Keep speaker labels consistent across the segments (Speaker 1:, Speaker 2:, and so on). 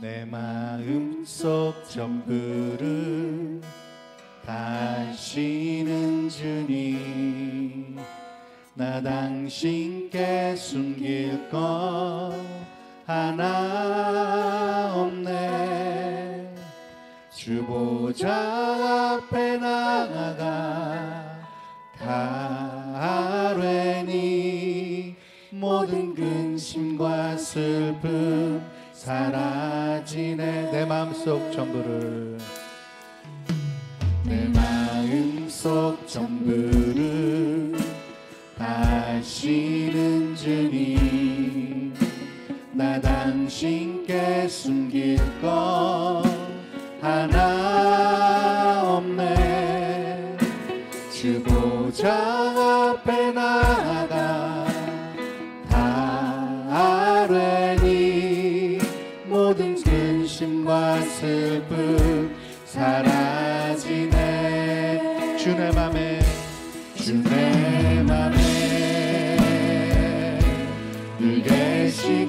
Speaker 1: 내 마음속 전부를 다시는 주님 나 당신께 숨길 것 하나 없네. 주보자 앞에 나아가 다뢰니 모든 근심과 슬픔 사라지네 내 마음속 전부를. 내 마음속 전부를 다시는 주님. 나 당신께 숨길 것 하나 없네. 주보자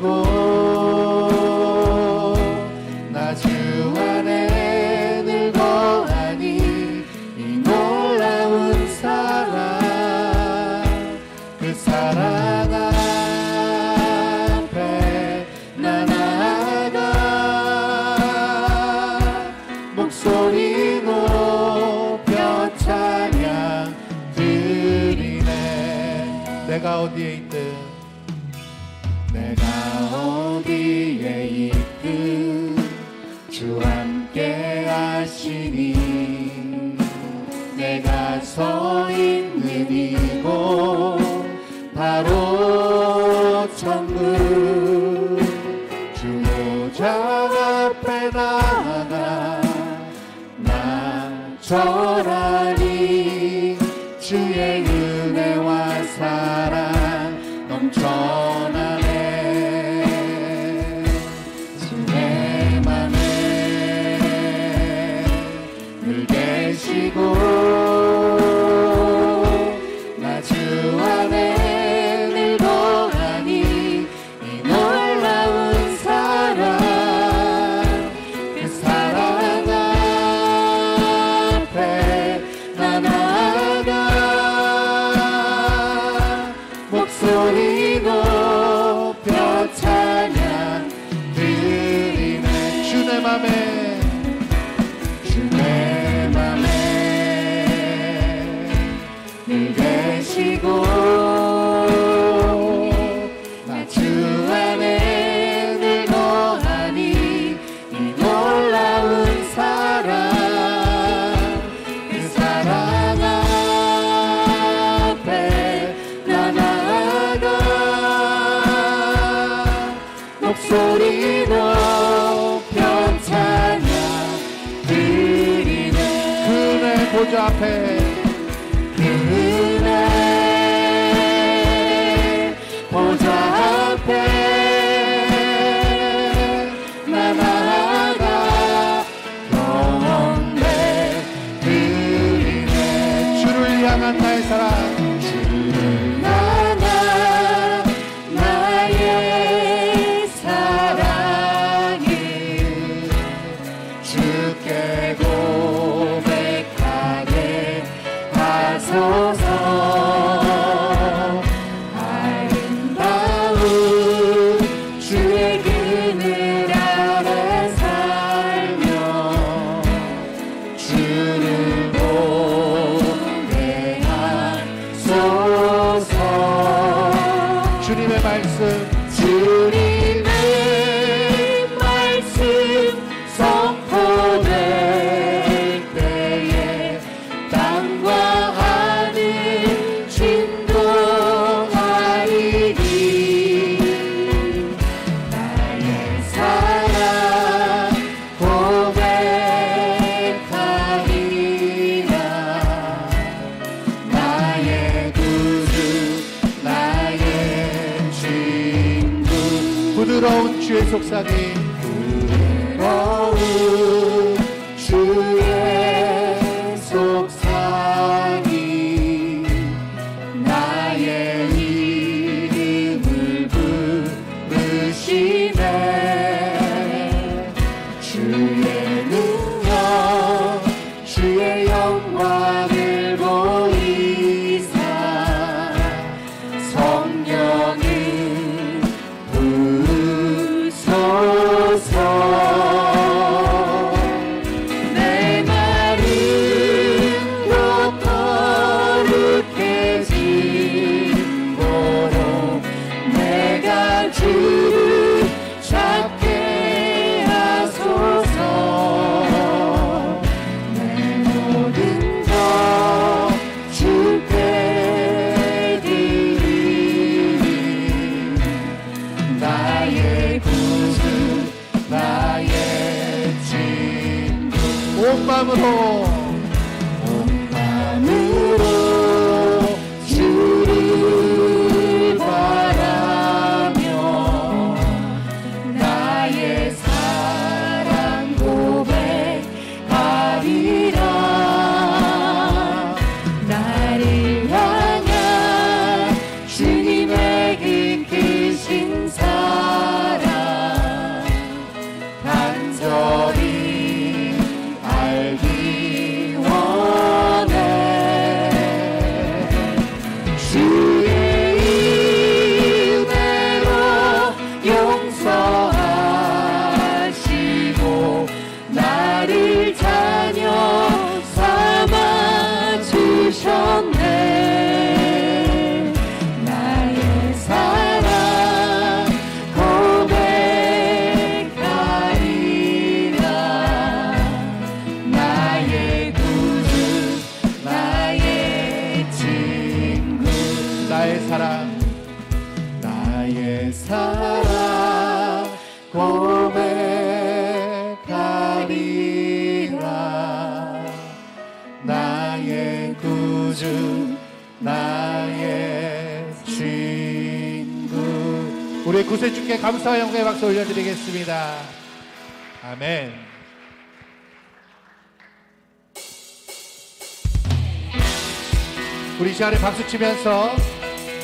Speaker 1: 계시고 나주 안에 늘 거하니 이 놀라운 사랑. 그 사랑 앞에 나 나아가 목소리 높여 찬양 드리네. 내가 어디에 곳 바로 천국 주모자 앞에 나아가 나절 보좌 앞에. 그네 보좌 앞에 나 나아가 경배 드리네. 주를 향한 나의 사랑. 주께 주 搬不动 주 나의 친구.
Speaker 2: 우리 구세주께 감사와 영광의 박수 올려드리겠습니다. 아멘. 우리 이 시간에 박수 치면서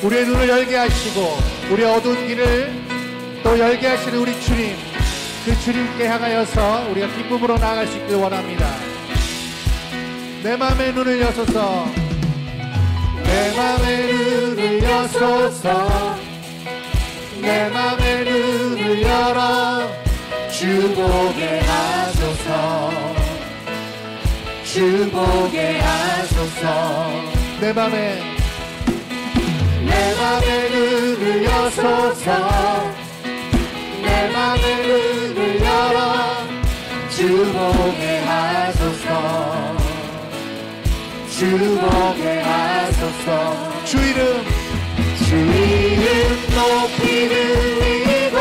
Speaker 2: 우리의 눈을 열게 하시고 우리의 어두운 길을 또 열게 하시는 우리 주님 그 주님께 향하여서 우리가 기쁨으로 나아갈 수 있길 원합니다. 내 맘의 눈을 여소서 내 맘의 눈을 여소서. 내 맘의 눈을 열어. 주 보게 하소서. 주 보게 하소서. 내 맘에. 내 맘의 눈을 여소서. 내 맘의 눈을 열어. 주 보게 하소서. 주 보게 하소서 주 이름. 주 이름 높이 들리고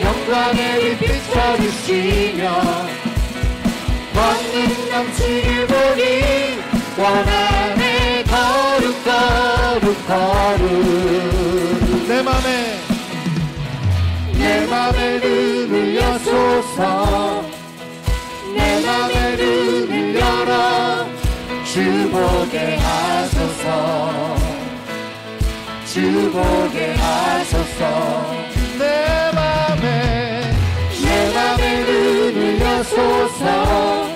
Speaker 2: 영광의 빛 비춰주시며 권능 넘치길 보니 원하네 거룩 거룩 거룩 내 맘에. 내 맘에 눈을 여소서 보게 하소서. 주 보게 하소서. 내 맘에 내 맘에 눈을 여소서.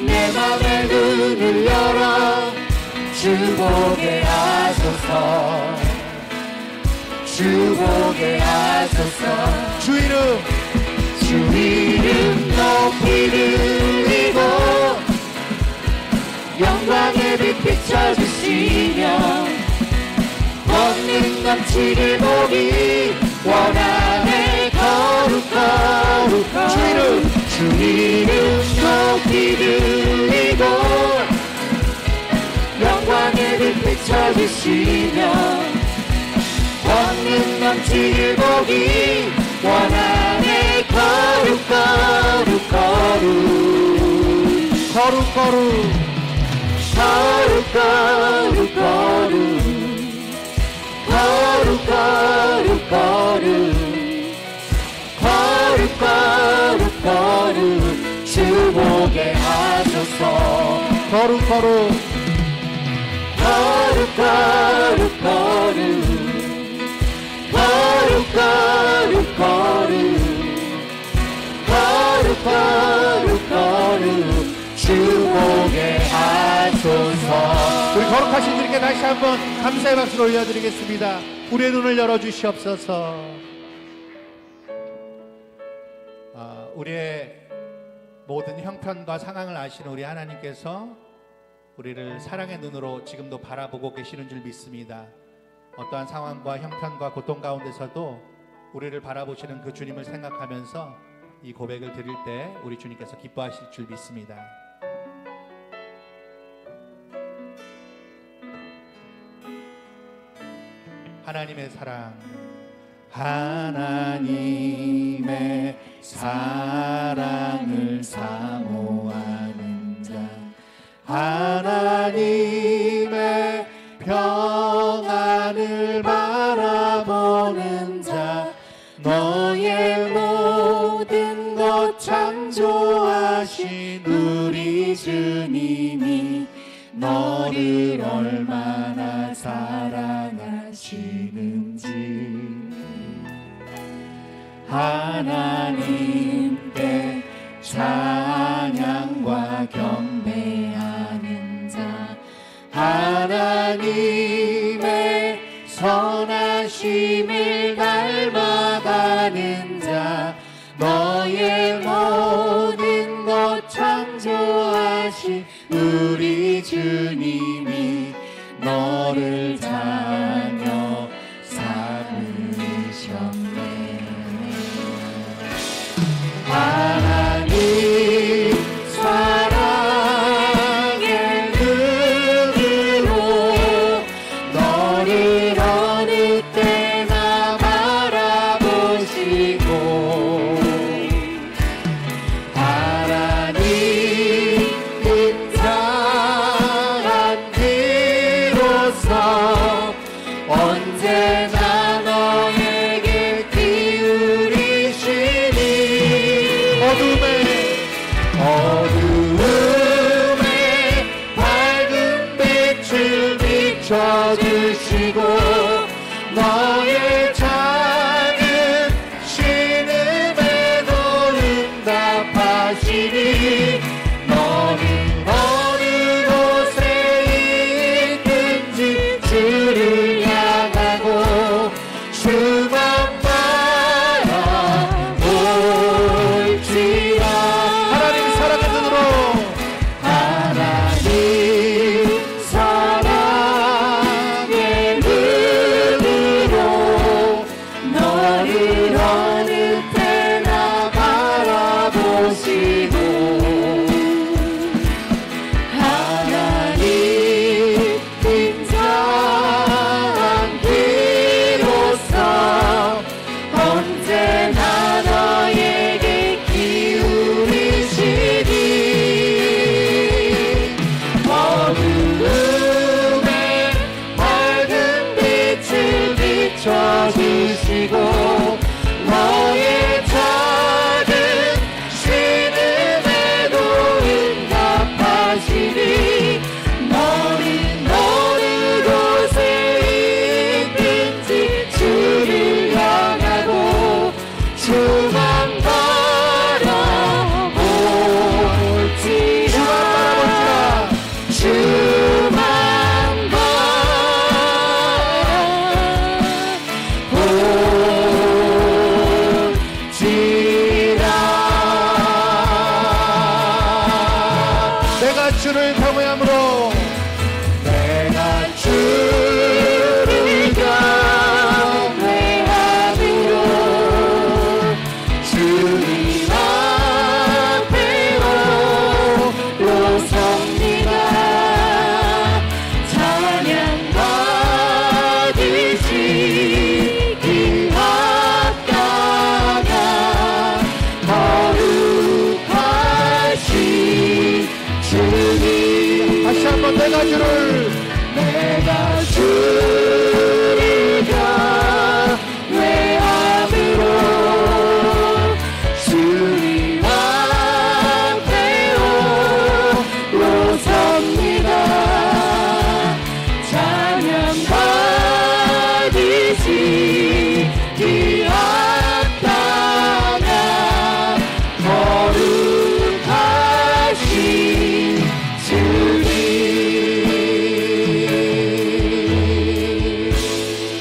Speaker 2: 내 맘에 눈을 열어. 주 보게 하소서. 주 보게 하소서. 주 이름. 주 이름 높이 들 넘치길 보기 원하네 거룩 거룩. 주 이름 주 이름 높이 들리고 영광의 빛 비춰주시며 권능 넘치길 보기 거룩 거룩. 거룩 거룩 거룩. 거룩 거룩 거룩. 거룩 거룩 거룩 주 보게 하소서. 우리 거룩하신 주님께 다시 한번 감사의 박수를 올려드리겠습니다. 우리의 눈을 열어주시옵소서. 아, 우리의 모든 형편과 상황을 아시는 우리 하나님께서 우리를 사랑의 눈으로 지금도 바라보고 계시는 줄 믿습니다. 어떠한 상황과 형편과 고통 가운데서도 우리를 바라보시는 그 주님을 생각하면서 이 고백을 드릴 때 우리 주님께서 기뻐하실 줄 믿습니다. 하나님의 사랑 하나님의 사랑을 사
Speaker 1: 하나님의 평안을 바라. 하나님의 선하심에
Speaker 2: shall do.